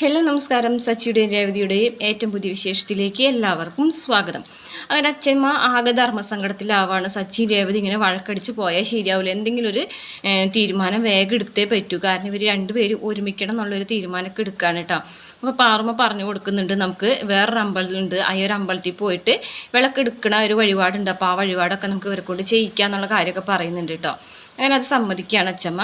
Hello നമസ്കാരം. സച്ചിയുടെയും രേവതിയുടെയും ഏറ്റവും പുതിയ വിശേഷത്തിലേക്ക് എല്ലാവർക്കും സ്വാഗതം. അങ്ങനെ അച്ഛമ്മ ആകെ ധർമ്മസങ്കടത്തിലാവാണ്. സച്ചിൻ രേവതി ഇങ്ങനെ വഴക്കടിച്ച് പോയാൽ ശരിയാവില്ല എന്തെങ്കിലും ഒരു തീരുമാനം വേഗം എടുത്തേ പറ്റൂ. കാരണം ഇവർ രണ്ടുപേരും ഒരുമിക്കണം എന്നുള്ളൊരു തീരുമാനമൊക്കെ എടുക്കുകയാണ് കേട്ടോ. അപ്പോൾ പാറുമ്മ പറഞ്ഞു കൊടുക്കുന്നുണ്ട് നമുക്ക് വേറൊരു അമ്പലത്തിലുണ്ട്. ആ ഒരു അമ്പലത്തിൽ പോയിട്ട് വിളക്കെടുക്കണ ഒരു വഴിപാടുണ്ട്. അപ്പോൾ ആ വഴിപാടൊക്കെ നമുക്ക് ഇവരെ കൊണ്ട് ചെയ്യിക്കാന്നുള്ള കാര്യമൊക്കെ പറയുന്നുണ്ട് കേട്ടോ. അങ്ങനെ അത് സമ്മതിക്കുകയാണ് അച്ഛമ്മ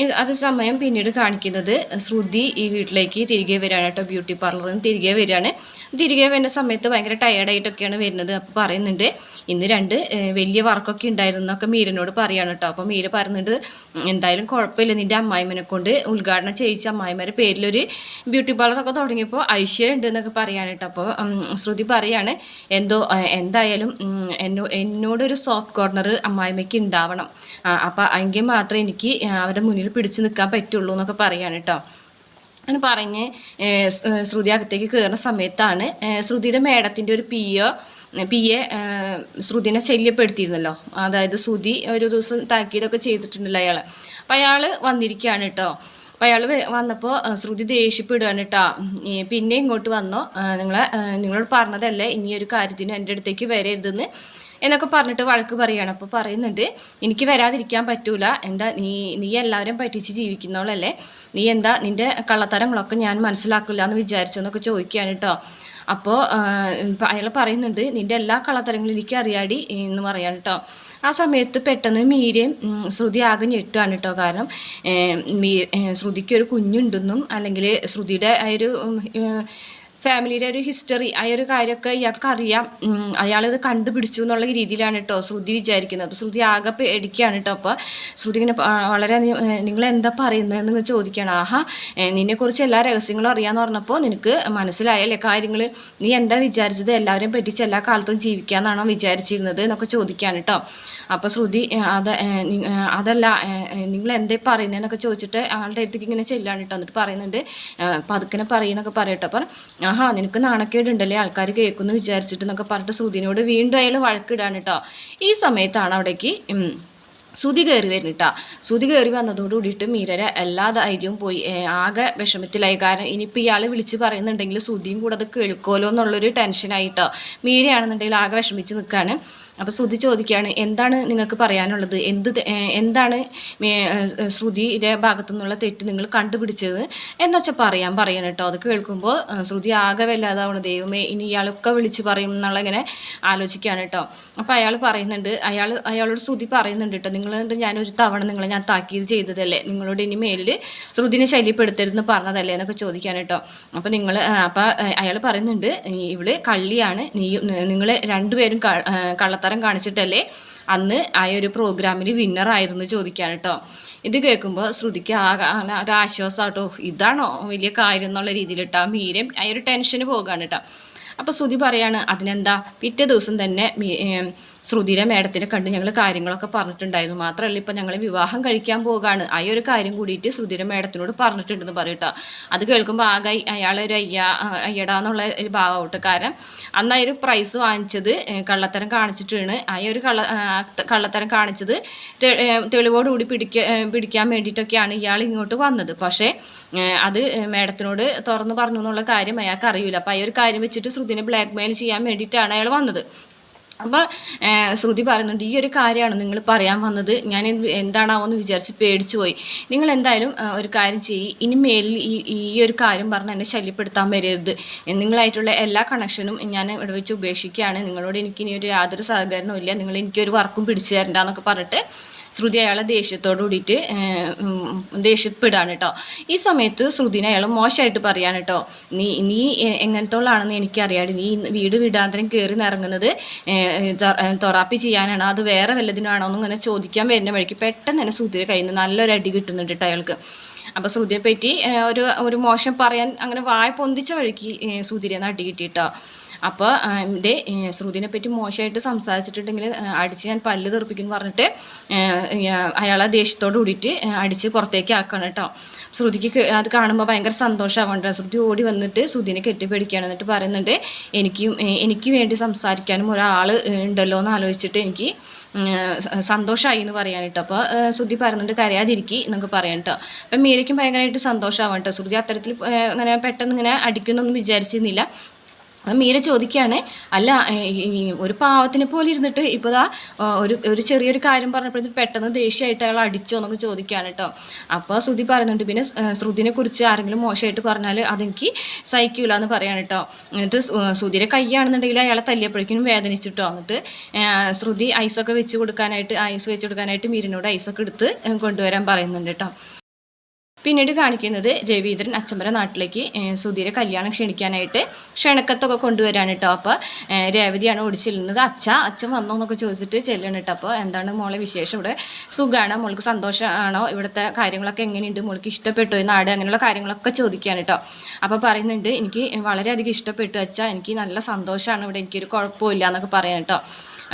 ഇത് അത് സമയം പിന്നീട് കാണിക്കുന്നത് ശ്രുതി ഈ വീട്ടിലേക്ക് തിരികെ വരികയാണ് കേട്ടോ ബ്യൂട്ടി പാർലറിൽ നിന്ന് തിരികെ വരികയാണ്. തിരികെ വരുന്ന സമയത്ത് ഭയങ്കര ടയേർഡായിട്ടൊക്കെയാണ് വരുന്നത്. അപ്പോൾ പറയുന്നുണ്ട് ഇന്ന് രണ്ട് വലിയ വർക്കൊക്കെ ഉണ്ടായിരുന്നൊക്കെ മീരനോട് പറയാണ് കേട്ടോ അപ്പോൾ മീര പറയുന്നുണ്ട് "ഉം, എന്തായാലും കുഴപ്പമില്ല. നിന്റെ അമ്മായിമനെ കൊണ്ട് ഉദ്ഘാടനം ചെയ്യിച്ച അമ്മായിമാരെ പേരിലൊരു ബ്യൂട്ടി പാർലറൊക്കെ തുടങ്ങിയപ്പോൾ ഐശ്വര്യം ഉണ്ട് എന്നൊക്കെ പറയാണ് കേട്ടോ അപ്പോൾ ശ്രുതി പറയാണ് എന്തോ എന്തായാലും എന്നോ എന്നോടൊരു സോഫ്റ്റ് കോർണർ അമ്മായിമ്മയ്ക്ക് ഉണ്ടാവണം. അപ്പം എങ്കിൽ മാത്രമേ എനിക്ക് അവരുടെ മുന്നിൽ പിടിച്ചു നിൽക്കാൻ പറ്റുള്ളൂ എന്നൊക്കെ പറയാണ് കേട്ടോ അങ്ങനെ പറഞ്ഞ് ശ്രുതി അകത്തേക്ക് കയറുന്ന സമയത്താണ് ശ്രുതിയുടെ മേഡത്തിന്റെ ഒരു പി ഒ പി എ ശ്രുതിനെ ശല്യപ്പെടുത്തിയിരുന്നല്ലോ. അതായത് ശ്രുതി ഒരു ദിവസം താക്കീതൊക്കെ ചെയ്തിട്ടുണ്ടല്ലോ അയാൾ അപ്പം അയാൾ വന്നിരിക്കുകയാണ് കേട്ടോ അപ്പം അയാൾ വന്നപ്പോൾ ശ്രുതി ദേഷ്യപ്പെടുകയാണ് കേട്ടോ പിന്നെ ഇങ്ങോട്ട് വന്നോ നിങ്ങളെ നിങ്ങളോട് പറഞ്ഞതല്ലേ ഇനിയൊരു കാര്യത്തിന് എന്റെ അടുത്തേക്ക് വരരുതെന്ന്. എന്നൊക്കെ പറഞ്ഞിട്ട് വഴക്ക് പറയുകയാണ് അപ്പോൾ പറയുന്നുണ്ട് എനിക്ക് വരാതിരിക്കാൻ പറ്റൂല. എന്താ നീ നീ എല്ലാവരും പറ്റിച്ച് ജീവിക്കുന്നവളല്ലേ നീ എന്താ നിന്റെ കള്ളത്തരങ്ങളൊക്കെ ഞാൻ മനസ്സിലാക്കില്ല എന്ന് വിചാരിച്ചു എന്നൊക്കെ ചോദിക്കുകയാണ് കേട്ടോ അപ്പോൾ അയാൾ പറയുന്നുണ്ട് നിന്റെ എല്ലാ കള്ളത്തരങ്ങളും എനിക്ക് അറിയാടി എന്ന് പറയാണ് കേട്ടോ ആ സമയത്ത് പെട്ടെന്ന് മീരയും ശ്രുതി ആകെ ഞെട്ടുകയാണ് കേട്ടോ കാരണം മീ ശ്രുതിക്ക് ഒരു കുഞ്ഞുണ്ടെന്നും അല്ലെങ്കിൽ ശ്രുതിയുടെ ആ ഒരു ഫാമിലിയുടെ ഒരു ഹിസ്റ്ററി ആ ഒരു കാര്യമൊക്കെ ഇയാൾക്ക് അറിയാം അയാളിത് കണ്ടുപിടിച്ചു എന്നുള്ള രീതിയിലാണ് കേട്ടോ ശ്രുതി വിചാരിക്കുന്നത്. അപ്പോൾ ശ്രുതി ആകെ പേടിക്കുകയാണ് കേട്ടോ അപ്പോൾ ശ്രുതി ഇങ്ങനെ വളരെ നിങ്ങൾ എന്താ പറയുന്നത് എന്ന് ചോദിക്കുകയാണ്. ആഹാ നിന്നെക്കുറിച്ച് എല്ലാ രഹസ്യങ്ങളും അറിയാമെന്ന് പറഞ്ഞപ്പോൾ നിനക്ക് മനസ്സിലായല്ലേ കാര്യങ്ങൾ നീ എന്താ വിചാരിച്ചത്? എല്ലാവരെയും പറ്റിച്ച് എല്ലാ കാലത്തും ജീവിക്കാമെന്നാണോ വിചാരിച്ചിരുന്നത് എന്നൊക്കെ ചോദിക്കുകയാണ് കേട്ടോ അപ്പോൾ ശ്രുതി അത് അതല്ല നിങ്ങൾ എന്തേ പറയുന്നതെന്നൊക്കെ ചോദിച്ചിട്ട് ആളുടെ അടുത്തേക്ക് ഇങ്ങനെ ചെല്ലാണ് കേട്ടോ എന്നിട്ട് പറയുന്നുണ്ട് പതുക്കനെ പറയുന്നൊക്കെ പറയട്ടോ അപ്പം ആഹാ നിനക്ക് നാണക്കേടുണ്ടല്ലേ? ആൾക്കാർ കേൾക്കുന്നു വിചാരിച്ചിട്ട് എന്നൊക്കെ പറഞ്ഞിട്ട് സുധീനോട് വീണ്ടും അയാൾ വഴക്കിടാണ് കേട്ടോ ഈ സമയത്താണ് അവിടേക്ക് ശ്രുതി കയറി വരുന്നിട്ടാ. ശ്രുതി കയറി വന്നതോട് കൂടിയിട്ട് മീരര എല്ലാ ധൈര്യവും പോയി ആകെ വിഷമത്തിലായി. കാരണം ഇനിയിപ്പോൾ ഇയാൾ വിളിച്ച് പറയുന്നുണ്ടെങ്കിൽ ശ്രുതിയും കൂടെ അത് കേൾക്കുമല്ലോ എന്നുള്ളൊരു ടെൻഷനായിട്ടോ മീരയാണെന്നുണ്ടെങ്കിൽ ആകെ വിഷമിച്ച് നിൽക്കുകയാണ് അപ്പോൾ ശ്രുതി ചോദിക്കുകയാണ് എന്താണ് നിങ്ങൾക്ക് പറയാനുള്ളത്? എന്ത് എന്താണ് ശ്രുതിയുടെ ഭാഗത്തു നിന്നുള്ള തെറ്റ് നിങ്ങൾ കണ്ടുപിടിച്ചത്? എന്നുവെച്ചാൽ പറയാൻ പറയാൻ കേട്ടോ. അത് കേൾക്കുമ്പോൾ ശ്രുതി ആകെ വല്ലാതാവണ. ദൈവമേ ഇനി ഇയാളൊക്കെ വിളിച്ച് പറയും എന്നുള്ള ഇങ്ങനെ ആലോചിക്കുകയാണ് കേട്ടോ. അപ്പോൾ അയാൾ പറയുന്നുണ്ട് അയാൾ അയാളോട് ശ്രുതി പറയുന്നുണ്ട് കേട്ടോ. നിങ്ങളുടെ ഞാനൊരു തവണ നിങ്ങളെ ഞാൻ താക്കീത് ചെയ്തതല്ലേ? നിങ്ങളോട് ഇനി മേലിൽ ശ്രുതിനെ ശല്യപ്പെടുത്തരുതെന്ന് പറഞ്ഞതല്ലേ? എന്നൊക്കെ ചോദിക്കാൻ കേട്ടോ. അപ്പോൾ നിങ്ങൾ അപ്പോൾ അയാൾ പറയുന്നുണ്ട് ഇവൾ കള്ളിയാണ്. നീ നിങ്ങൾ രണ്ടുപേരും ക- ആ, കള്ളത്തരം കാണിച്ചിട്ടല്ലേ അന്ന് ആ ഒരു പ്രോഗ്രാമിൽ വിന്നറായിരുന്നു ചോദിക്കാൻ കേട്ടോ ഇത് കേൾക്കുമ്പോൾ ശ്രുതിക്ക് ആ ഒരു ആശ്വാസം ഇതാണോ വലിയ കാര്യം എന്നുള്ള രീതിയിൽ കേട്ടോ ആ മീരം ആ ഒരു ടെൻഷന് പോകാണ് കേട്ടോ അപ്പോൾ ശ്രുതി പറയാണ് അതിനെന്താ? പിറ്റേ ദിവസം തന്നെ ശ്രുതിയുടെ മേഡത്തിനെ കണ്ട് ഞങ്ങൾ കാര്യങ്ങളൊക്കെ പറഞ്ഞിട്ടുണ്ടായിരുന്നു. മാത്രമല്ല ഇപ്പം ഞങ്ങൾ വിവാഹം കഴിക്കാൻ പോകുകയാണ് ആ ഒരു കാര്യം കൂടിയിട്ട് ശ്രുതിയുടെ മേഡത്തിനോട് പറഞ്ഞിട്ടുണ്ടെന്ന് പറയട്ടോ അത് കേൾക്കുമ്പോൾ ആകെ അയാളൊരു അയ്യ അയ്യടാന്നുള്ള ഒരു ഭാവമാവട്ടെ കാരണം അന്ന് ഒരു പ്രൈസ് വാങ്ങിച്ചത് കള്ളത്തരം കാണിച്ചിട്ടാണ്. ആ ഒരു കള്ള കള്ളത്തരം കാണിച്ചത് തെളിവോടുകൂടി പിടിക്ക പിടിക്കാൻ വേണ്ടിയിട്ടൊക്കെയാണ് ഇയാൾ ഇങ്ങോട്ട് വന്നത്. പക്ഷേ അത് മേഡത്തിനോട് തുറന്നു പറഞ്ഞു എന്നുള്ള കാര്യം അയാൾക്ക് അറിയില്ല അപ്പോൾ ആ ഒരു കാര്യം വെച്ചിട്ട് ശ്രുതിനെ ബ്ലാക്ക് മെയിൽ ചെയ്യാൻ വേണ്ടിയിട്ടാണ് അയാൾ വന്നത്. അപ്പോൾ ശ്രുതി പറയുന്നുണ്ട് ഈ ഒരു കാര്യമാണ് നിങ്ങൾ പറയാൻ വന്നത്. ഞാൻ എന്ത് എന്താണാവോ എന്ന് വിചാരിച്ച് പേടിച്ചു പോയി. നിങ്ങൾ എന്തായാലും ഒരു കാര്യം ചെയ്യും. ഇനി മേലിൽ ഈ ഈ ഒരു കാര്യം പറഞ്ഞ് എന്നെ ശല്യപ്പെടുത്താൻ വരരുത്. നിങ്ങളായിട്ടുള്ള എല്ലാ കണക്ഷനും ഞാൻ ഇവിടെ വെച്ച് ഉപേക്ഷിക്കുകയാണ്. നിങ്ങളോട് എനിക്ക് ഇനി ഒരു യാതൊരു സഹകരണവും ഇല്ല. നിങ്ങൾ എനിക്കൊരു വർക്കും പിടിച്ചു തരണ്ടെന്നൊക്കെ പറഞ്ഞിട്ട് ശ്രുതി അയാളെ ദേഷ്യത്തോട് കൂടിയിട്ട് ദേഷ്യപ്പെടുകയാണ് കേട്ടോ ഈ സമയത്ത് ശ്രുതിനെ അയാൾ മോശമായിട്ട് പറയാണ് കേട്ടോ നീ നീ എങ്ങനത്തോളാണെന്ന് എനിക്കറിയാടി നീ വീട് വീടാന്തരം കയറി നിറങ്ങുന്നത് തൊറാപ്പി ചെയ്യാനാണോ? അത് വേറെ വല്ലതിനാണോ എന്ന് ഇങ്ങനെ ചോദിക്കാൻ വരുന്ന വഴിക്ക് പെട്ടെന്ന് തന്നെ ശ്രുതിയുടെ കയ്യിൽ നിന്ന് നല്ലൊരു അടി കിട്ടുന്നുണ്ട് കേട്ടോ അയാൾക്ക്. അപ്പോൾ ശ്രുതിയെ പറ്റി ഒരു ഒരു മോശം പറയാൻ അങ്ങനെ വായ പൊന്തിച്ച വഴിക്ക് ശ്രുതിരെ അടി കിട്ടിയിട്ടോ അപ്പോൾ എന്റെ ശ്രുതിനെ പറ്റി മോശമായിട്ട് സംസാരിച്ചിട്ടുണ്ടെങ്കിൽ അടിച്ച് ഞാൻ പല്ല് തെറിപ്പിക്കുന്നു പറഞ്ഞിട്ട് അയാളെ ദേഷ്യത്തോട് കൂടിയിട്ട് അടിച്ച് പുറത്തേക്ക് ആക്കണം കേട്ടോ ശ്രുതിക്ക് അത് കാണുമ്പോൾ ഭയങ്കര സന്തോഷമാവുന്നുണ്ട് ശ്രുതി ഓടി വന്നിട്ട് ശ്രുതിനെ കെട്ടിപ്പിടിക്കുകയാണ് എന്നിട്ട് പറയുന്നുണ്ട് എനിക്കും എനിക്ക് വേണ്ടി സംസാരിക്കാനും ഒരാൾ ഉണ്ടല്ലോ എന്ന് ആലോചിച്ചിട്ട് എനിക്ക് സന്തോഷമായി എന്ന് പറയാൻ കേട്ടോ അപ്പോൾ ശ്രുതി പറയുന്നുണ്ട് കരയാതിരിക്കി എന്നൊക്കെ പറയാൻ കേട്ടോ അപ്പം മീരയ്ക്കും ഭയങ്കരമായിട്ട് സന്തോഷമാവാം കേട്ടോ ശ്രുതി അത്തരത്തിൽ ഇങ്ങനെ പെട്ടെന്ന് ഇങ്ങനെ അടിക്കുന്നൊന്നും വിചാരിച്ചിരുന്നില്ല. അപ്പം മീര ചോദിക്കുകയാണ് അല്ല ഒരു പാവത്തിനെ പോലെ ഇരുന്നിട്ട് ഇപ്പോൾ ദാ ഒരു ഒരു ചെറിയൊരു കാര്യം പറഞ്ഞപ്പോഴത്തേക്ക് പെട്ടെന്ന് ദേഷ്യമായിട്ട് അയാൾ അടിച്ചോ എന്നൊക്കെ ചോദിക്കുകയാണ് കേട്ടോ. അപ്പോൾ ശ്രുതി പറയുന്നുണ്ട് പിന്നെ ശ്രുതിനെ കുറിച്ച് ആരെങ്കിലും മോശമായിട്ട് പറഞ്ഞാൽ അതെനിക്ക് സഹിക്കൂല എന്ന് പറയാണ് കേട്ടോ. എന്നിട്ട് ശ്രു- ശ്രുതിയുടെ കൈയാണെന്നുണ്ടെങ്കിൽ അയാളെ തല്ലിയപ്പോഴേക്കും വേദനിച്ചിട്ടോ എന്നിട്ട് ശ്രുതി ഐസൊക്കെ വെച്ച് കൊടുക്കാനായിട്ട് ഐസ് വെച്ച് കൊടുക്കാനായിട്ട് മീരിനോട് ഐസൊക്കെ എടുത്ത് കൊണ്ടുവരാൻ പറയുന്നുണ്ട് കേട്ടോ. പിന്നീട് കാണിക്കുന്നത് രവീന്ദ്രൻ അച്ചമ്പര നാട്ടിലേക്ക് സുധീര കല്യാണം ക്ഷണിക്കാനായിട്ട് ക്ഷണക്കത്തൊക്കെ കൊണ്ടുവരാൻ കേട്ടോ അപ്പോൾ രേവതിയാണ് ഓടി ചെല്ലുന്നത് അച്ഛ അച്ഛൻ വന്നോ എന്നൊക്കെ ചോദിച്ചിട്ട് ചെല്ലണം കേട്ടോ അപ്പോൾ എന്താണ് മോളെ വിശേഷം? ഇവിടെ സുഖമാണ് മോൾക്ക് സന്തോഷമാണോ ഇവിടുത്തെ കാര്യങ്ങളൊക്കെ എങ്ങനെയുണ്ട്? മോൾക്ക് ഇഷ്ടപ്പെട്ടു ഈ നാട്? അങ്ങനെയുള്ള കാര്യങ്ങളൊക്കെ ചോദിക്കാൻ കേട്ടോ അപ്പോൾ പറയുന്നുണ്ട് എനിക്ക് വളരെയധികം ഇഷ്ടപ്പെട്ടു അച്ഛ. എനിക്ക് നല്ല സന്തോഷമാണ് ഇവിടെ. എനിക്കൊരു കുഴപ്പമില്ല എന്നൊക്കെ പറയാൻ കേട്ടോ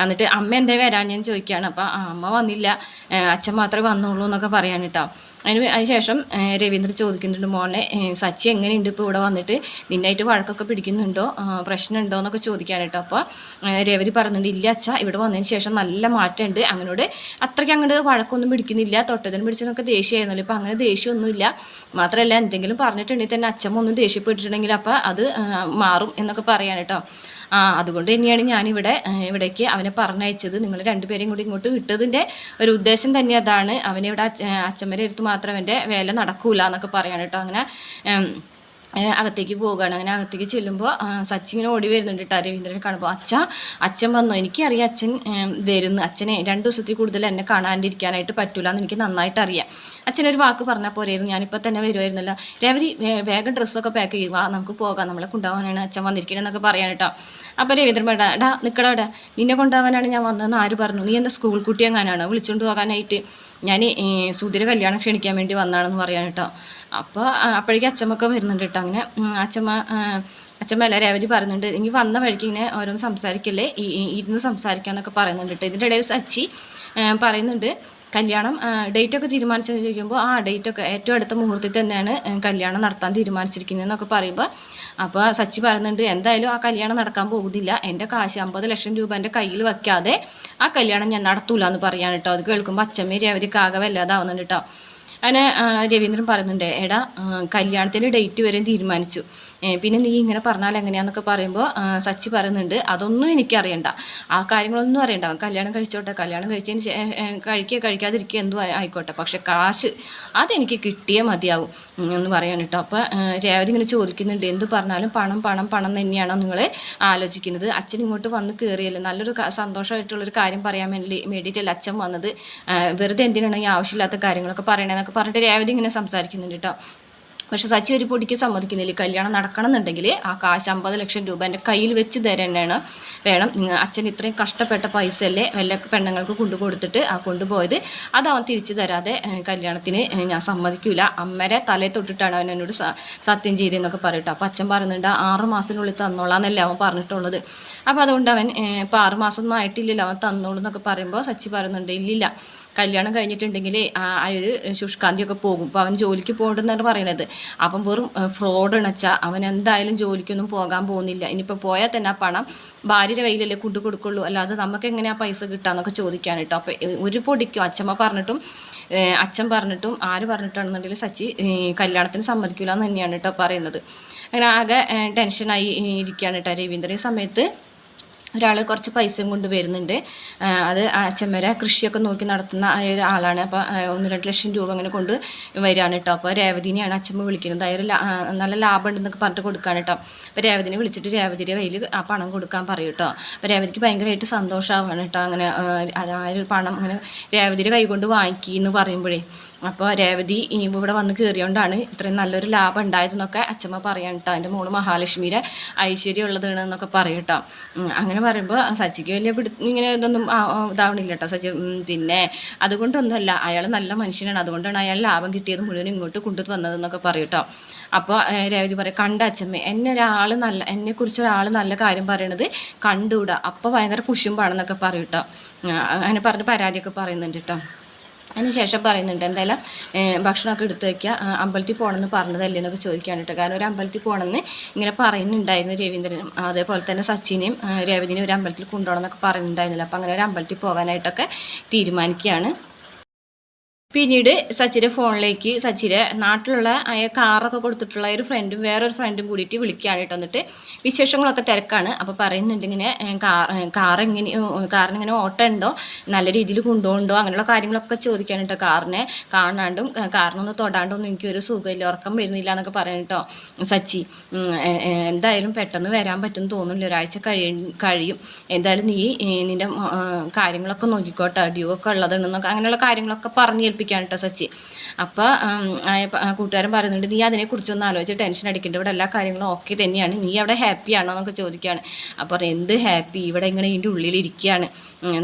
എന്നിട്ട് അമ്മ എന്തേ വരാൻ ഞാൻ ചോദിക്കുകയാണ് അപ്പോൾ അമ്മ വന്നില്ല. അച്ഛൻ മാത്രമേ വന്നുള്ളൂ എന്നൊക്കെ പറയാൻ കേട്ടോ അതിന് അതിനുശേഷം രവീന്ദ്രൻ ചോദിക്കുന്നുണ്ട് മോനെ സച്ചി എങ്ങനെയുണ്ട്? ഇപ്പോൾ ഇവിടെ വന്നിട്ട് നിന്നായിട്ട് വഴക്കൊക്കെ പിടിക്കുന്നുണ്ടോ? പ്രശ്നമുണ്ടോ? എന്നൊക്കെ ചോദിക്കാനായിട്ടോ. അപ്പോൾ രവതി പറയുന്നുണ്ട് ഇല്ല അച്ഛ ഇവിടെ വന്നതിന് ശേഷം നല്ല മാറ്റമുണ്ട്. അങ്ങനോട് അത്രയ്ക്ക് അങ്ങോട്ട് വഴക്കൊന്നും പിടിക്കുന്നില്ല. തൊട്ടതിന് പിടിച്ചതിനൊക്കെ ദേഷ്യമായിരുന്നല്ലോ ഇപ്പോൾ അങ്ങനെ ദേഷ്യമൊന്നുമില്ല. മാത്രമല്ല എന്തെങ്കിലും പറഞ്ഞിട്ടുണ്ടെങ്കിൽ തന്നെ അച്ഛമ്മ ഒന്നും ദേഷ്യപ്പെട്ടിട്ടുണ്ടെങ്കിൽ അപ്പോൾ അത് മാറും എന്നൊക്കെ പറയാൻ കേട്ടോ. ആ അതുകൊണ്ട് തന്നെയാണ് ഞാനിവിടെ ഇവിടേക്ക് അവനെ പറഞ്ഞയച്ചത്. നിങ്ങൾ രണ്ടുപേരെയും കൂടി ഇങ്ങോട്ട് വിട്ടതിന്റെ ഒരു ഉദ്ദേശം തന്നെ അതാണ്. അവനെ ഇവിടെ അച്ഛ അച്ഛമ്മരെ എടുത്ത് മാത്രം അവന്റെ വേല നടക്കൂല എന്നൊക്കെ പറയാണ് കേട്ടോ. അങ്ങനെ അകത്തേക്ക് പോവുകയാണ്. അങ്ങനെ അകത്തേക്ക് ചെല്ലുമ്പോൾ സച്ചി ഇങ്ങനെ ഓടി വരുന്നുണ്ട് കേട്ടോ രവീന്ദ്രനെ കാണുമ്പോൾ. അച്ഛ അച്ഛൻ വന്നു? എനിക്കറിയാം അച്ഛൻ വരുന്നു. അച്ഛനെ രണ്ട് ദിവസത്തിൽ കൂടുതൽ എന്നെ കാണാണ്ടിരിക്കാനായിട്ട് പറ്റൂല എന്ന് എനിക്ക് നന്നായിട്ട് അറിയാം അച്ഛനൊരു വാക്ക് പറഞ്ഞാൽ പോരായിരുന്നു. ഞാനിപ്പോൾ തന്നെ വരുമായിരുന്നല്ലോ രവതി വേ- വേഗം ഡ്രസ്സൊക്കെ പാക്ക് ചെയ്യുക നമുക്ക് പോകാം. നമ്മളെ കൊണ്ടുപോകാനാണ് അച്ഛൻ വന്നിരിക്കണമെന്നൊക്കെ പറയാൻ കേട്ടോ അപ്പോൾ രവീന്ദ്രൻ പേടാ എടാ നിൽക്കടാ ഡാ നിന്നെ കൊണ്ടുപോകാനാണ് ഞാൻ വന്നതെന്ന് ആര് പറഞ്ഞു? നീ എന്താ സ്കൂൾ കുട്ടി എങ്ങാനാണ്? വിളിച്ചുകൊണ്ട് പോകാനായിട്ട്. ഞാൻ സുധീര കല്യാണം ക്ഷണിക്കാൻ വേണ്ടി വന്നാണെന്ന് പറയാൻ കേട്ടോ അപ്പോൾ അപ്പോഴേക്കും അച്ഛമ്മൊക്കെ വരുന്നുണ്ട് കേട്ടോ അങ്ങനെ അച്ഛമ്മ അച്ഛമ്മ അല്ല രേവതി പറയുന്നുണ്ട് ഇനി വന്ന വഴിക്ക് ഇങ്ങനെ ഓരോന്ന് സംസാരിക്കല്ലേ? ഇരുന്ന് സംസാരിക്കാന്നൊക്കെ പറയുന്നുണ്ട് കേട്ടോ ഇതിന്റെ ഇടയിൽ സച്ചി പറയുന്നുണ്ട് കല്യാണം ഡേറ്റ് ഒക്കെ തീരുമാനിച്ചെന്ന് ചോദിക്കുമ്പോൾ ആ ഡേറ്റ് ഒക്കെ ഏറ്റവും അടുത്ത മുഹൂർത്തത്തിൽ തന്നെയാണ് കല്യാണം നടത്താൻ തീരുമാനിച്ചിരിക്കുന്നതെന്നൊക്കെ പറയുമ്പോൾ അപ്പോൾ സച്ചി പറയുന്നുണ്ട് എന്തായാലും ആ കല്യാണം നടക്കാൻ പോകുന്നില്ല. എന്റെ കാശ് അമ്പത് ലക്ഷം രൂപ എന്റെ കയ്യിൽ വയ്ക്കാതെ ആ കല്യാണം ഞാൻ നടത്തൂല എന്ന് പറയാൻ കേട്ടോ അത് കേൾക്കുമ്പോൾ അച്ഛമ്മ അവർ ആകെ വല്ലാതാവുന്നുണ്ട് കേട്ടോ അങ്ങനെ രവീന്ദ്രൻ പറയുന്നുണ്ട് എടാ കല്യാണത്തിന്റെ ഡേറ്റ് വരെയും തീരുമാനിച്ചു. പിന്നെ നീ ഇങ്ങനെ പറഞ്ഞാൽ എങ്ങനെയാന്നൊക്കെ പറയുമ്പോൾ സച്ചി പറയുന്നുണ്ട്. അതൊന്നും എനിക്കറിയണ്ട. ആ കാര്യങ്ങളൊന്നും അറിയണ്ട. അവൻ കല്യാണം കഴിച്ചോട്ടെ. കല്യാണം കഴിച്ചതിന് കഴിക്കുക കഴിക്കാതിരിക്കുക എന്തും ആയിക്കോട്ടെ. പക്ഷെ കാശ് അതെനിക്ക് കിട്ടിയേ മതിയാവും എന്ന് പറയാൻ കേട്ടോ. അപ്പോൾ രേവതി ഇങ്ങനെ ചോദിക്കുന്നുണ്ട്. എന്ത് പറഞ്ഞാലും പണം പണം പണം തന്നെയാണോ നിങ്ങൾ ആലോചിക്കുന്നത്? അച്ഛൻ ഇങ്ങോട്ട് വന്ന് കയറിയല്ലോ നല്ലൊരു സന്തോഷമായിട്ടുള്ളൊരു കാര്യം പറയാൻ വേണ്ടി വേണ്ടിയിട്ടല്ല അച്ഛൻ വന്നത്? വെറുതെ എന്തിനാണ് ഈ ആവശ്യമില്ലാത്ത കാര്യങ്ങളൊക്കെ പറയണേന്നൊക്കെ പറഞ്ഞിട്ട് രേവതി ഇങ്ങനെ സംസാരിക്കുന്നുണ്ട് കേട്ടോ. പക്ഷെ സച്ചി ഒരു പൊടിക്ക് സമ്മതിക്കുന്നില്ല. കല്യാണം നടക്കണം എന്നുണ്ടെങ്കിൽ ആ കാശ് അമ്പത് ലക്ഷം രൂപ എന്റെ കയ്യിൽ വെച്ച് തരാനാണ് വേണം അച്ഛൻ ഇത്രയും കഷ്ടപ്പെട്ട പൈസ അല്ലേ വല്ല പെണ്ണുങ്ങൾക്ക് കൊണ്ടു കൊടുത്തിട്ട് ആ കൊണ്ടുപോയത് അത് അവൻ തിരിച്ചു തരാതെ കല്യാണത്തിന് ഞാൻ സമ്മതിക്കൂല. അമ്മരെ തലയിൽ തൊട്ടിട്ടാണ് അവൻ എന്നോട് സത്യം ചെയ്തതെന്നൊക്കെ പറയട്ടോ. അപ്പം അച്ഛൻ പറയുന്നുണ്ട് ആറ് മാസത്തിനുള്ളിൽ തന്നോളാന്നല്ലേ അവൻ പറഞ്ഞിട്ടുള്ളത്. അപ്പോൾ അതുകൊണ്ട് അവൻ ഇപ്പോൾ ആറ് മാസം ഒന്നും ആയിട്ടില്ലല്ലോ അവൻ തന്നോളൂ എന്നൊക്കെ പറയുമ്പോൾ സച്ചി പറയുന്നുണ്ട് ഇല്ലില്ല. കല്യാണം കഴിഞ്ഞിട്ടുണ്ടെങ്കിൽ ആ ഒരു ശുഷ്കാന്തിയൊക്കെ പോകും. അപ്പോൾ അവൻ ജോലിക്ക് പോകണ്ടെന്നാണ് പറയണത്. അപ്പം വെറും ഫ്രോഡ് ഇണച്ചാൽ അവൻ എന്തായാലും ജോലിക്കൊന്നും പോകാൻ പോകുന്നില്ല. ഇനിയിപ്പോൾ പോയാൽ തന്നെ ആ പണം ഭാര്യയുടെ കയ്യിലല്ലേ കൊണ്ടു കൊടുക്കുള്ളൂ. അല്ലാതെ നമുക്ക് എങ്ങനെ ആ പൈസ കിട്ടാന്നൊക്കെ ചോദിക്കാൻ കേട്ടോ അപ്പോൾ ഒരു പൊടിക്കും അച്ഛമ്മ പറഞ്ഞിട്ടും അച്ഛൻ പറഞ്ഞിട്ടും ആര് പറഞ്ഞിട്ടാണെന്നുണ്ടെങ്കിൽ സച്ചി കല്യാണത്തിന് സമ്മതിക്കില്ല എന്ന് തന്നെയാണ് കേട്ടോ പറയുന്നത്. അങ്ങനെ ആകെ ടെൻഷനായി ഇരിക്കുകയാണ് കേട്ടോ രവീന്ദ്രൻ സമയത്ത്. ഒരാൾ കുറച്ച് പൈസയും കൊണ്ട് വരുന്നുണ്ട്. അത് അച്ഛൻ വരെ കൃഷിയൊക്കെ നോക്കി നടത്തുന്ന ഒരു ആളാണ്. അപ്പോൾ ഒന്ന് രണ്ട് ലക്ഷം രൂപ അങ്ങനെ കൊണ്ട് വരികയാണ് കേട്ടോ അപ്പോൾ രേവതിനെയാണ് അച്ഛമ്മ വിളിക്കുന്നത്. അയാൾ നല്ല ലാഭം ഉണ്ടെന്നൊക്കെ പറഞ്ഞിട്ട് കൊടുക്കുകയാണ് കേട്ടോ അപ്പോൾ രേവതിനെ വിളിച്ചിട്ട് രേവതിയുടെ കയ്യിൽ ആ പണം കൊടുക്കാൻ പറയും കേട്ടോ അപ്പോൾ രേവതിക്ക് ഭയങ്കരമായിട്ട് സന്തോഷമാവാണ് കേട്ടോ അങ്ങനെ ആ ഒരു പണം അങ്ങനെ രേവതിയുടെ കൈ കൊണ്ട് വാങ്ങിക്കുന്നു പറയുമ്പോഴേ. അപ്പോൾ രേവതി ഇവിടെ വന്ന് കയറിയോണ്ടാണ് ഇത്രയും നല്ലൊരു ലാഭം ഉണ്ടായതെന്നൊക്കെ അച്ഛമ്മ പറയാൻ കേട്ടോ എന്റെ മോൾ മഹാലക്ഷ്മിയുടെ ഐശ്വര്യം ഉള്ളതാണ് എന്നൊക്കെ പറയും അങ്ങനെ പറയുമ്പോൾ സച്ചിക്ക് വലിയ പിടി ഇങ്ങനെ ഇതൊന്നും ഇതാവണില്ല കേട്ടോ സച്ചി. പിന്നെ അതുകൊണ്ടൊന്നുമല്ല അയാൾ നല്ല മനുഷ്യനാണ്. അതുകൊണ്ടാണ് അയാൾ ലാഭം കിട്ടിയത് മുഴുവൻ ഇങ്ങോട്ട് കൊണ്ടു വന്നതെന്നൊക്കെ പറയും അപ്പോൾ രേവതി പറയും കണ്ട അച്ഛമ്മ എന്നെ ഒരാൾ നല്ല എന്നെക്കുറിച്ച് ഒരാൾ നല്ല കാര്യം പറയണത് കണ്ടുകൂടാ അപ്പോൾ ഭയങ്കര കുശുമ്പാണെന്നൊക്കെ പറയും അങ്ങനെ പറഞ്ഞ് പരാതിയൊക്കെ പറയുന്നുണ്ട് കേട്ടോ അതിനുശേഷം പറയുന്നുണ്ട് എന്തായാലും ഭക്ഷണമൊക്കെ എടുത്ത് വയ്ക്കുക അമ്പലത്തിൽ പോകണമെന്ന് പറഞ്ഞതല്ലേ എന്നൊക്കെ ചോദിക്കുകയാണ് കേട്ടോ. കാരണം ഒരു അമ്പലത്തിൽ പോകണമെന്ന് ഇങ്ങനെ പറയുന്നുണ്ടായിരുന്നു രവീന്ദ്രനും അതേപോലെ തന്നെ സച്ചിനെയും രേവതിനെയും ഒരു അമ്പലത്തിൽ കൊണ്ടുപോകണം എന്നൊക്കെ പറയുന്നുണ്ടായിരുന്നില്ല. അപ്പോൾ അങ്ങനെ ഒരു അമ്പലത്തിൽ പോകാനായിട്ടൊക്കെ തീരുമാനിക്കുകയാണ്. പിന്നീട് സച്ചിന്റെ ഫോണിലേക്ക് സച്ചിരെ നാട്ടിലുള്ള അയ കാറൊക്കെ കൊടുത്തിട്ടുള്ള ഒരു ഫ്രണ്ടും വേറൊരു ഫ്രണ്ടും കൂടിയിട്ട് വിളിക്കുകയാണ് കേട്ടോ. എന്നിട്ട് വിശേഷങ്ങളൊക്കെ തിരക്കാണ്. അപ്പോൾ പറയുന്നുണ്ട് ഇങ്ങനെ കാർ കാർ എങ്ങനെ കാറിനിങ്ങനെ ഓട്ടം ഉണ്ടോ? നല്ല രീതിയിൽ കൊണ്ടുപോകുന്നുണ്ടോ? അങ്ങനെയുള്ള കാര്യങ്ങളൊക്കെ ചോദിക്കാണ് കേട്ടോ കാറിനെ. കാണാണ്ടും കാറിനൊന്ന് തൊടാണ്ടൊന്നും എനിക്കൊരു സുഖമില്ല ഉറക്കം വരുന്നില്ല എന്നൊക്കെ പറയാൻ കേട്ടോ സച്ചി. എന്തായാലും പെട്ടെന്ന് വരാൻ പറ്റുമെന്ന് തോന്നുന്നില്ല. ഒരാഴ്ച കഴിയ കഴിയും. എന്തായാലും നീ നിന്റെ കാര്യങ്ങളൊക്കെ നോക്കിക്കോട്ടെ. ഡ്യൂ ഒക്കെ ഉള്ളതുണ്ടെന്നൊക്കെ അങ്ങനെയുള്ള കാര്യങ്ങളൊക്കെ പറഞ്ഞു ഏൽപ്പിക്കാൻ കേട്ടോ സച്ചി. അപ്പോൾ കൂട്ടുകാരൻ പറയുന്നുണ്ട് നീ അതിനെക്കുറിച്ചൊന്ന് ആലോചിച്ച് ടെൻഷൻ അടിക്കേണ്ട. ഇവിടെ എല്ലാ കാര്യങ്ങളും ഓക്കെ തന്നെയാണ്. നീ അവിടെ ഹാപ്പി ആണോ എന്നൊക്കെ ചോദിക്കുകയാണ്. അപ്പോൾ എന്ത് ഹാപ്പി ഇവിടെ ഇങ്ങനെ ഇതിന്റെ ഉള്ളിലിരിക്കുകയാണ്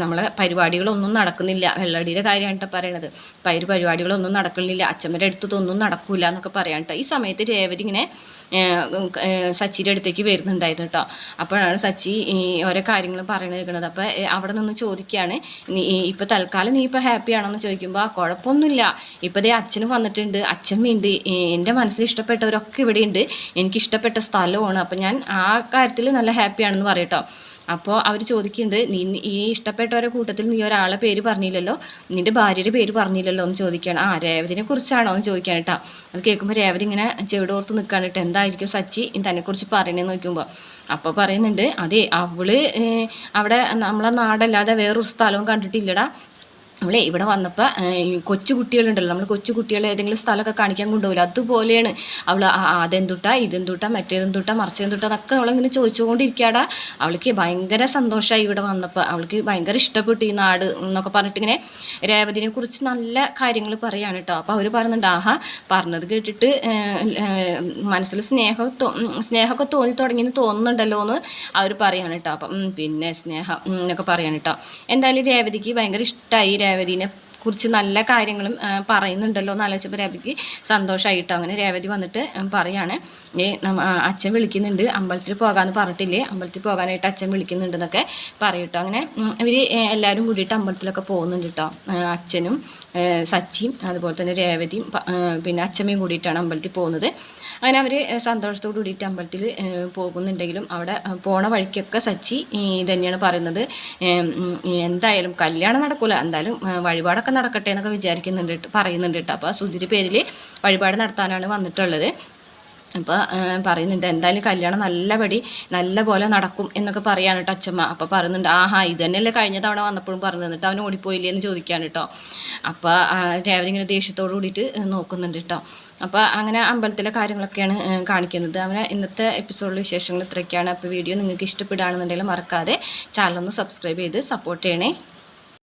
നമ്മളെ പരിപാടികളൊന്നും നടക്കുന്നില്ല. വെള്ളടിയുടെ കാര്യമാണ് കേട്ടോ പറയണത്. പയർ പരിപാടികളൊന്നും നടക്കുന്നില്ല. അച്ഛമ്മയുടെ അടുത്തതൊന്നും നടക്കൂല എന്നൊക്കെ പറയാൻ കേട്ടോ ഈ സമയത്ത് രേവതി ഇങ്ങനെ സച്ചിയുടെ അടുത്തേക്ക് വരുന്നുണ്ടായിരുന്നു കേട്ടോ അപ്പോഴാണ് സച്ചി ഈ ഓരോ കാര്യങ്ങൾ പറയണത് കേൾക്കുന്നത്. അപ്പോൾ അവിടെ നിന്ന് ചോദിക്കുകയാണ് നീ ഇപ്പോൾ തൽക്കാലം നീ ഇപ്പോൾ ഹാപ്പി ആണോന്ന് ചോദിക്കുമ്പോൾ ആ കുഴപ്പമൊന്നുമില്ല. ഇപ്പോൾ ദേ അച്ഛനും വന്നിട്ടുണ്ട്. അച്ഛമ്മയുണ്ട് എന്റെ മനസ്സിൽ ഇഷ്ടപ്പെട്ടവരൊക്കെ ഇവിടെയുണ്ട്. എനിക്ക് ഇഷ്ടപ്പെട്ട സ്ഥലമാണ്. അപ്പം ഞാൻ ആ കാര്യത്തിൽ നല്ല ഹാപ്പിയാണെന്ന് പറയട്ടോ അപ്പോൾ അവർ ചോദിക്കുന്നുണ്ട് നീ ഈ ഇഷ്ടപ്പെട്ടവരുടെ കൂട്ടത്തിൽ നീ ഒരാളെ പേര് പറഞ്ഞില്ലല്ലോ? നിന്റെ ഭാര്യയുടെ പേര് പറഞ്ഞില്ലല്ലോ? എന്ന് ചോദിക്കുകയാണ്. ആ രേവതിനെ കുറിച്ചാണോ എന്ന് ചോദിക്കാൻ കേട്ടോ അത് കേൾക്കുമ്പോൾ രേവതി ഇങ്ങനെ ചെവിടോർത്ത് നിൽക്കുകയാണ് കേട്ടോ എന്തായിരിക്കും സച്ചി? തന്നെക്കുറിച്ച് പറയണേന്ന് നോക്കുമ്പോൾ അപ്പോൾ പറയുന്നുണ്ട് അതെ അവൾ അവിടെ നമ്മളെ നാടല്ലാതെ വേറൊരു സ്ഥലവും കണ്ടിട്ടില്ലടാ. അവളെ ഇവിടെ വന്നപ്പോൾ കൊച്ചു കുട്ടികളുണ്ടല്ലോ നമ്മൾ കൊച്ചു കുട്ടികളെ ഏതെങ്കിലും സ്ഥലമൊക്കെ കാണിക്കാൻ കൊണ്ടുപോകില്ല അതുപോലെയാണ് അവൾ അതെന്തുട്ടാ ഇതെന്തുട്ടാ മറ്റേതെന്തുട്ടാ മറിച്ചെന്തുട്ടാ എന്നൊക്കെ അവളിങ്ങനെ ചോദിച്ചുകൊണ്ടിരിക്കാടാ അവൾക്ക് ഭയങ്കര സന്തോഷമായി ഇവിടെ വന്നപ്പോൾ അവൾക്ക് ഭയങ്കര ഇഷ്ടപ്പെട്ടു ഈ നാട് എന്നൊക്കെ പറഞ്ഞിട്ട് ഇങ്ങനെ രേവതിനെ കുറിച്ച് നല്ല കാര്യങ്ങൾ പറയാണ് കേട്ടോ. അപ്പോൾ അവർ പറയുന്നുണ്ട് ആഹാ പറഞ്ഞത് കേട്ടിട്ട് മനസ്സിൽ സ്നേഹം സ്നേഹമൊക്കെ തോന്നി തുടങ്ങിയെന്ന് തോന്നുന്നുണ്ടല്ലോ എന്ന് അവർ പറയാണ് കേട്ടോ. അപ്പം പിന്നെ സ്നേഹം എന്നൊക്കെ പറയാണ് കേട്ടോ. എന്തായാലും രേവതിക്ക് ഭയങ്കര ഇഷ്ടമായി രേവതിനെ കുറിച്ച് നല്ല കാര്യങ്ങളും പറയുന്നുണ്ടല്ലോ എന്ന് ആലോചിച്ചപ്പോൾ രേവതിക്ക് സന്തോഷമായിട്ടോ അങ്ങനെ രേവതി വന്നിട്ട് പറയാണ്. ആ, അച്ഛൻ വിളിക്കുന്നുണ്ട്. അമ്പലത്തിൽ പോകാമെന്ന് പറഞ്ഞിട്ടില്ലേ? അമ്പലത്തിൽ പോകാനായിട്ട് അച്ഛൻ വിളിക്കുന്നുണ്ടെന്നൊക്കെ പറയട്ടോ. അങ്ങനെ ഇവർ എല്ലാവരും കൂടിയിട്ട് അമ്പലത്തിലൊക്കെ പോകുന്നുണ്ട് കേട്ടോ അച്ഛനും സച്ചിയും അതുപോലെ തന്നെ രേവതിയും പിന്നെ അച്ഛമ്മയും കൂടിയിട്ടാണ് അമ്പലത്തിൽ പോകുന്നത്. അങ്ങനെ അവർ സന്തോഷത്തോടു കൂടിയിട്ട് അമ്പലത്തിൽ പോകുന്നുണ്ടെങ്കിലും അവിടെ പോണ വഴിക്കൊക്കെ സച്ചി ഇതന്നെയാണ് തന്നെയാണ് പറയുന്നത് എന്തായാലും കല്യാണം നടക്കൂല. എന്തായാലും വഴിപാടൊക്കെ നടക്കട്ടെ എന്നൊക്കെ വിചാരിക്കുന്നുണ്ട് പറയുന്നുണ്ട് കേട്ടോ അപ്പോൾ സുധിരി പേരിൽ വഴിപാട് നടത്താനാണ് വന്നിട്ടുള്ളത്. അപ്പോൾ പറയുന്നുണ്ട് എന്തായാലും കല്യാണം നല്ലപടി നല്ല പോലെ നടക്കും എന്നൊക്കെ പറയാണ് കേട്ടോ അച്ഛമ്മ. അപ്പോൾ പറയുന്നുണ്ട് ആഹാ ഇത് തന്നെയല്ലേ കഴിഞ്ഞ തവണ വന്നപ്പോഴും പറഞ്ഞു തന്നിട്ട് അവൻ ഓടിപ്പോയില്ലേ എന്ന് ചോദിക്കുകയാണ് കേട്ടോ അപ്പോൾ രേവതി ഇങ്ങനെ ദേഷ്യത്തോട് കൂടിയിട്ട് നോക്കുന്നുണ്ട് കേട്ടോ അപ്പോൾ അങ്ങനെ അമ്പലത്തിലെ കാര്യങ്ങളൊക്കെയാണ് കാണിക്കുന്നത്. അവനെ ഇന്നത്തെ എപ്പിസോഡിലെ വിശേഷങ്ങൾ ഇത്രയൊക്കെയാണ്. അപ്പോൾ വീഡിയോ നിങ്ങൾക്ക് ഇഷ്ടപ്പെടുകയാണെന്നുണ്ടെങ്കിൽ മറക്കാതെ ചാനലൊന്ന് സബ്സ്ക്രൈബ് ചെയ്ത് സപ്പോർട്ട് ചെയ്യണേ.